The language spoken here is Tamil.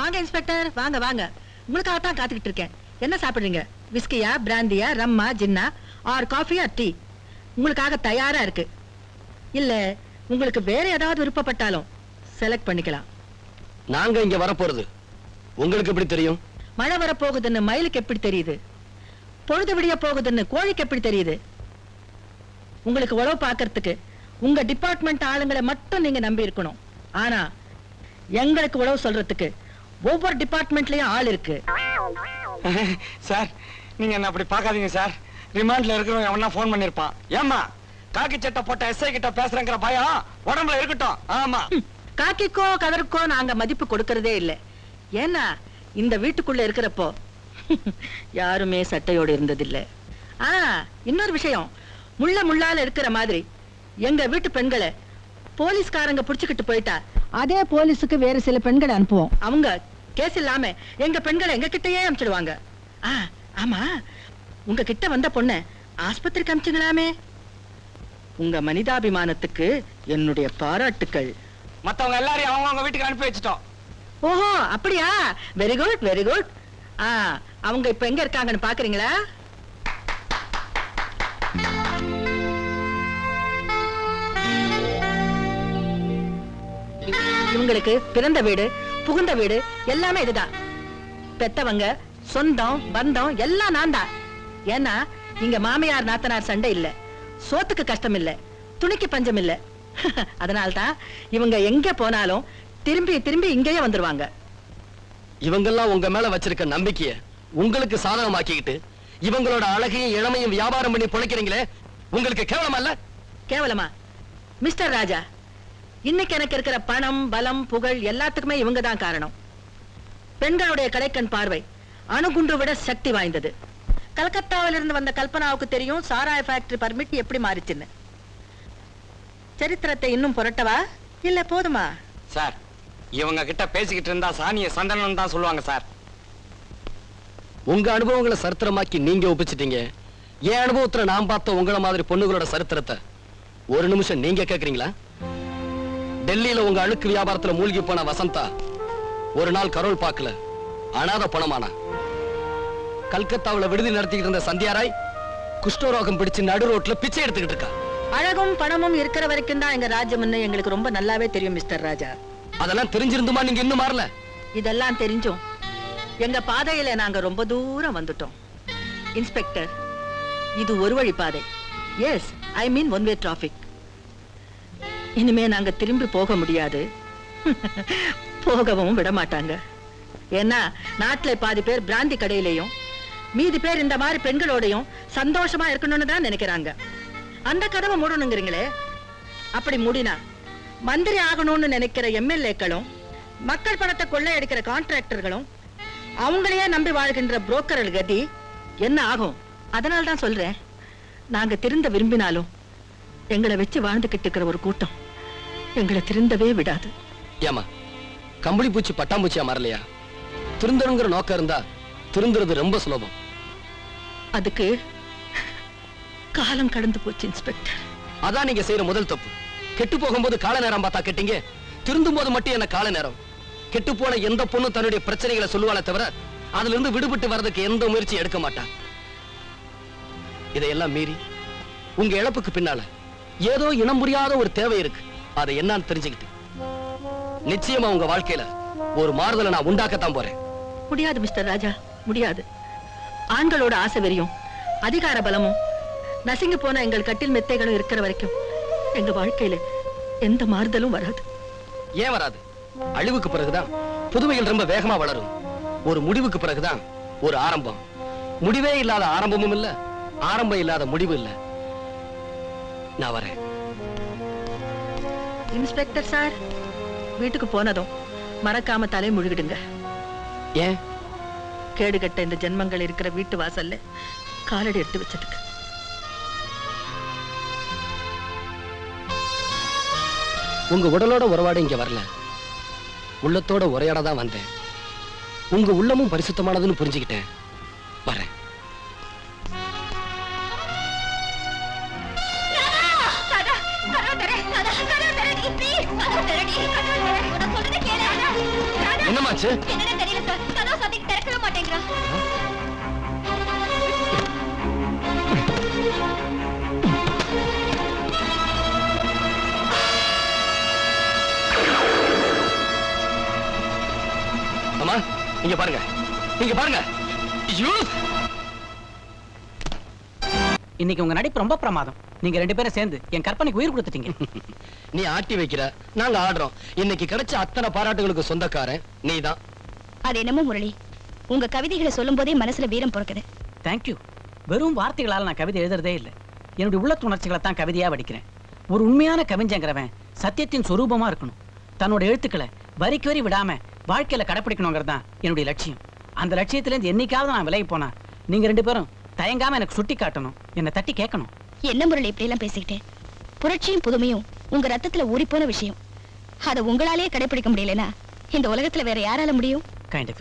வாங்க இன்ஸ்பெக்டர். வாங்க வாங்க. உங்களுக்காக தான் காத்துக்கிட்டு இருக்கேன். என்ன சாப்பிடுறீங்க? விஸ்கியா பிராந்தியா ரம்மா ஜின்னா ஆர் காஃபி ஆர் டீ? உங்களுக்காக தயாரா இருக்கு. இல்ல உங்களுக்கு வேற ஏதாவது விருப்பப்பட்டாலும் செலக்ட் பண்ணிக்கலாம். நாங்க இங்க வரப்போறது. உங்களுக்கு எப்படி தெரியும்? மழை வரப்போகுதுன்னு மயிலுக்கு எப்படி தெரியுது? பொழுது விடிய போகுதுன்னு கோழிக்கு எப்படி தெரியுது? உங்களுக்கு உழவு பார்க்கறதுக்கு உங்க டிபார்ட்மெண்ட் ஆளுங்களை மட்டும் நீங்க நம்பி இருக்கணும் ஆனா எங்களுக்கு உழவு சொல்றதுக்கு ஒவ்வொரு டிபார்ட்மெண்ட்லயும் ஆள் இருக்கு. சார் நீங்க என்ன அப்படி பார்க்காதீங்க சார். ரிமாண்ட்ல இருக்கிறவங்க எவனா ஃபோன் பண்ணிருப்பான். ஏம்மா காக்கி சட்டை போட்ட எஸ்ஐ கிட்ட பேசுறேங்கிற பயம் உடம்புல இருக்கட்டும். ஆமா. காக்கிக்கோ கதருக்கோ நாங்க மதிப்பு கொடுக்கறதே இல்ல. ஏன்னா இந்த வீட்டுக்குள்ள இருக்கிறப்போ யாருமே சட்டையோடு இருந்ததில்ல. ஆ இன்னொரு விஷயம். முள்ள முள்ளால இருக்கிற மாதிரி எங்க வீட்டு பெண்களை போலீஸ்காரங்க புடிச்சுக்கிட்டு போயிட்டா அதே போலீஸுக்கு வேற சில பெண்களை அனுப்புவோம். அவங்க கேஸ் இல்லாம எங்க பெண்களை எங்க கிட்டயே அனுப்பிச்சிடுவாங்க ஆ ஆமா. உங்க கிட்ட வந்த பொண்ண ஆஸ்பத்திரிக்கு அனுப்பிச்சுங்களாமே உங்க மனிதாபிமானத்துக்கு என்னுடைய பாராட்டுக்கள். மத்தவங்க எல்லாரையும் அவங்க வீட்டுக்கு அனுப்பி வச்சுட்டோம். ஓஹோ அப்படியா? வெரி குட் வெரி குட் ஆ அவங்க இப்ப எங்க இருக்காங்கன்னு பாக்குறீங்களா? இவங்களுக்கு பிறந்த வீடு புகுந்த வீடு எல்லாமே இதுதான். பெத்தவங்க சொந்தம் பந்தம் எல்லாம் நான் தான் ஏன்னா இங்க மாமியார் நாத்தனார் சண்டை இல்ல. சோத்துக்கு கஷ்டம் இல்ல. துணிக்கு பஞ்சம் இல்ல. அதனால்தான் இவங்க எங்க போனாலும் திரும்பி திரும்பி இங்கேயே வந்துருவாங்க. இவங்கெல்லாம் உங்க மேல வச்சிருக்க நம்பிக்கைய உங்களுக்கு சாதகமாக்கிக்கிட்டு இவங்களோட அழகையும் இளமையும் வியாபாரம் பண்ணி பொழைக்கிறீங்களே உங்களுக்கு கேவலமா இல்ல? கேவலமா? மிஸ்டர் ராஜா இன்னைக்கு எனக்கு இருக்கிற பணம் பலம் புகழ் எல்லாத்துக்குமே இவங்க தான் காரணம். பெண்களுடைய கடைக்கண் பார்வை அணுகுண்டு விட சக்தி வாய்ந்தது. கல்கத்தாவில இருந்து வந்த கல்பனாவுக்கு தெரியும் சாராய ஃபேக்டரி பர்மிட் எப்படி மாறிச்சுன்னு. சரித்திரத்தை இன்னும் புரட்டவா? இல்ல போதுமா? சார் இவங்க கிட்ட பேசிக்கிட்டு இருந்தா சாணிய சந்தனம் தான் சொல்லுவாங்க சார். உங்க அனுபவங்களை சரித்திரமாக்கி நீங்க ஒப்பிச்சிட்டீங்க. என் அனுபவத்துல நான் பார்த்த உங்கள மாதிரி பொண்ணுகளோட சரித்திரத்தை ஒரு நிமிஷம் நீங்க கேக்குறீங்களா? டெல்லியில உங்க அழுக்கு வியாபாரத்துல மூழ்கி போன வசந்தா ஒரு நாள் கரோல் பார்க்கல. அனாத பணமானா? கல்கத்தாவுல விடுதி நடத்திக்கிட்டு இருந்த சந்தியாராய் குஷ்டரோகம் பிடிச்சு நடு ரோட்ல பிச்சை எடுத்துக்கிட்டு இருக்கா. அழகும் பணமும் இருக்கிற வரைக்கும் தான் எங்க ராஜ்யம்னு எங்களுக்கு ரொம்ப நல்லாவே தெரியும் மிஸ்டர் ராஜா. அதெல்லாம் தெரிஞ்சிருந்துமா? நீங்க இன்னும் மாறல. இதெல்லாம் தெரிஞ்சும். எங்க பாதையில நாங்க ரொம்ப தூரம் வந்துட்டோம். இன்ஸ்பெக்டர் இது ஒரு வழி பாதை. Yes I mean one way traffic இனிமே நாங்க திரும்பி போக முடியாது. போகவும் விட மாட்டாங்க ஏன்னா நாட்டுல பாதி பேர் பிராந்தி கடையிலையும் மீதி பேர் இந்த மாதிரி பெண்களோடையும் சந்தோஷமா இருக்கணும்னு தான் நினைக்கிறாங்க. அந்த கதவை மூடணுங்கிறீங்களே? அப்படி மூடினா மந்திரி ஆகணும்னு நினைக்கிற எம்எல்ஏக்களும் மக்கள் பணத்தை கொள்ளையடிக்கிற கான்ட்ராக்டர்களும் அவங்களையே நம்பி வாழ்கின்ற புரோக்கர்கள் கதி என்ன ஆகும்? அதனால தான் சொல்றேன். நாங்க திருந்த விரும்பினாலும் எங்களை வச்சு வாழ்ந்துகிட்டு இருக்கிற ஒரு கூட்டம். எங்களை திருந்தவே விடாது. ஏமா கம்பளி பூச்சி பட்டாம்பூச்சியா மாறலையா? திருந்தணுங்கிற நோக்கம் இருந்தா திருந்துறது ரொம்ப சுலபம். அதுக்கு காலம் கடந்து போச்சு இன்ஸ்பெக்டர். அதான் நீங்க செய்யற முதல் தப்பு. கெட்டு போகும்போது கால நேரம் பார்த்தா கெட்டீங்க திருந்தும் போது மட்டும் என்ன கால நேரம்? கெட்டு போன எந்த பொண்ணு தன்னுடைய பிரச்சனைகளை சொல்லுவாளே தவிர அதுல இருந்து விடுபட்டு வர்றதுக்கு எந்த முயற்சி எடுக்க மாட்டா. இதையெல்லாம் மீறி உங்க இழப்புக்கு பின்னால ஏதோ இனம் புரியாத ஒரு தேவை இருக்கு. அதை என்னன்னு தெரிஞ்சுக்கிட்டு. நிச்சயமா உங்க வாழ்க்கையில ஒரு மாறுதலை நான் உண்டாக்கத்தான் போறேன். முடியாது மிஸ்டர் ராஜா. முடியாது. ஆண்களோட ஆசை வெறியும் அதிகார பலமும். நசுங்கி போன எங்கள் கட்டில் மெத்தைகளும் இருக்கிற வரைக்கும் எங்க வாழ்க்கையில எந்த மாறுதலும் வராது. ஏன் வராது? அழிவுக்கு பிறகுதான் புதுமைகள் ரொம்ப வேகமா வளரும். ஒரு முடிவுக்கு பிறகுதான் ஒரு ஆரம்பம். முடிவே இல்லாத ஆரம்பமும் இல்ல ஆரம்பம் இல்லாத முடிவு இல்ல. நான் வரேன். Inspector sir? வீட்டுக்கு போனதும் மறக்காம தலை முழுகிடுங்க. ஏன்? கேடுகட்ட இந்த ஜென்மங்கள் இருக்கிற வீட்டு வாசல்ல காலடி எடுத்து வச்சதுக்கு. உங்க உடலோட உறவாட இங்க வரல. உள்ளத்தோட உரையாட தான் வந்தேன். உங்க உள்ளமும் பரிசுத்தமானதுன்னு புரிஞ்சுக்கிட்டேன். வரேன். என்னமாச்சு? என்னன்னு தெரியல சார். கதவு சாத்தி திறக்கவே மாட்டேங்கிறான். அம்மா இங்க பாருங்க. இங்க பாருங்க. ஐயோ! இன்னைக்கு உங்க நடிப்பு ரொம்ப பிரமாதம். நீங்க ரெண்டு பேரும் சேர்ந்து என் கற்பனைக்கு உயிர் கொடுத்துட்டீங்க. நீ ஆட்டி வைக்கிற. நாங்க ஆடுறோம். இன்னைக்கு கிடைச்ச அத்தனை பாராட்டுகளுக்கு சொந்தக்காரன் நீதான். அது என்னமோ முரளி. உங்க கவிதைகளை சொல்லும் போதே மனசுல வீரம் பிறக்குது. தேங்க்யூ வெறும் வார்த்தைகளால நான் கவிதை எழுதுறதே இல்லை. என்னுடைய உள்ளத்து உணர்ச்சிகளை தான் கவிதையா வடிக்கிறேன். ஒரு உண்மையான கவிஞங்கிறவன் சத்தியத்தின் சொரூபமா இருக்கணும். தன்னோட எழுத்துக்களை வரிக்கு வரி விடாம வாழ்க்கையில கடைப்பிடிக்கணுங்கிறது தான் என்னுடைய லட்சியம். அந்த லட்சியத்துல இருந்து என்னைக்காவது நான் விலகி போனா நீங்க ரெண்டு பேரும் தயங்காம எனக்கு சுட்டி காட்டணும். என்னை தட்டி கேட்கணும். என்ன முரளி இப்படி எல்லாம் பேசிக்கிட்டு? புரட்சியும் புதுமையும் உங்க ரத்தத்துல ஊறிப்போன விஷயம். அதை உங்களாலேயே கடைபிடிக்க முடியலனா இந்த உலகத்துல வேற யாரால முடியும்? Kind of